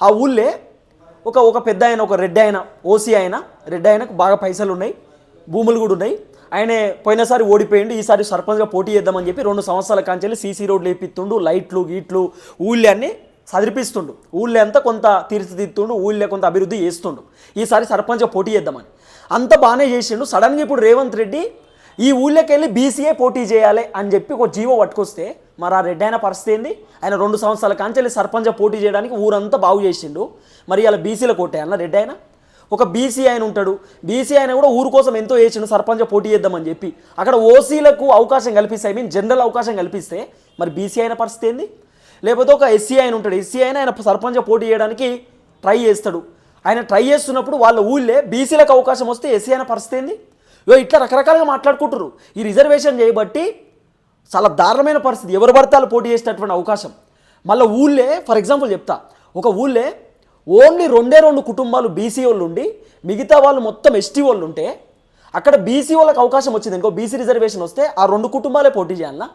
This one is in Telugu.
ఆ ఊళ్ళే ఒక ఒక పెద్ద ఆయన ఒక రెడ్ ఆయన ఓసీ ఆయన రెడ్ ఆయనకు బాగా పైసలు ఉన్నాయి భూములు కూడా ఉన్నాయి. ఆయన పోయినసారి ఓడిపోయిండు ఈసారి సర్పంచ్గా పోటీ చేద్దామని చెప్పి రెండు సంవత్సరాల కాంచెల్లి సీసీ రోడ్లు వేపిస్తుండు లైట్లు గీట్లు ఊళ్ళే అన్నీ సదిరిపిస్తుండు ఊళ్ళే అంతా కొంత తీర్చిదిద్దుతుండు ఊళ్ళే కొంత అభివృద్ధి చేస్తుండు. ఈసారి సర్పంచ్గా పోటీ చేద్దామని. అంత బాగానే చేసిండు. సడన్గా ఇప్పుడు రేవంత్ రెడ్డి ఈ ఊళ్ళోకి వెళ్ళి బీసీఏ పోటీ చేయాలి అని చెప్పి ఒక జీవో పట్టుకొస్తే మరి ఆ రెడ్డి అయిన పరిస్థితి ఏంది? ఆయన రెండు సంవత్సరాల కాంచెల్లి సర్పంచ్ పోటీ చేయడానికి ఊరంతా బాగు చేసిండు. మరి ఇలా బీసీలో కొట్టాయన్న రెడ్డి అయినా ఒక బీసీ ఆయన ఉంటాడు. బీసీ ఆయన కూడా ఊరు కోసం ఎంతో చేసిండు సర్పంచ్ పోటీ చేద్దామని చెప్పి. అక్కడ ఓసీలకు అవకాశం కల్పిస్తే ఐ మీన్ జనరల్ అవకాశం కల్పిస్తే మరి బీసీ అయిన పరిస్థితి ఏంది? లేకపోతే ఒక ఎస్సీ ఆయన ఉంటాడు. ఎస్సీ అయినా ఆయన సర్పంచ్ పోటీ చేయడానికి ట్రై చేస్తాడు. ఆయన ట్రై చేస్తున్నప్పుడు వాళ్ళ ఊళ్ళే బీసీలకు అవకాశం వస్తే ఎస్సీ అయిన పరిస్థితి ఏంది? ఇట్లా రకరకాలుగా మాట్లాడుకుంటారు ఈ రిజర్వేషన్ చేయబట్టి చాలా దారుణమైన పరిస్థితి. ఎవరు పడితే పోటీ చేసేటటువంటి అవకాశం. మళ్ళీ ఊళ్ళే ఫర్ ఎగ్జాంపుల్ చెప్తా. ఒక ఊళ్ళే ఓన్లీ రెండే రెండు కుటుంబాలు బీసీ వాళ్ళు ఉండి మిగతా వాళ్ళు మొత్తం ఎస్టీ వాళ్ళు ఉంటే అక్కడ బీసీ వాళ్ళకి అవకాశం వచ్చింది ఇంకో బీసీ రిజర్వేషన్ వస్తే ఆ రెండు కుటుంబాలే పోటీ చేయాలన్నా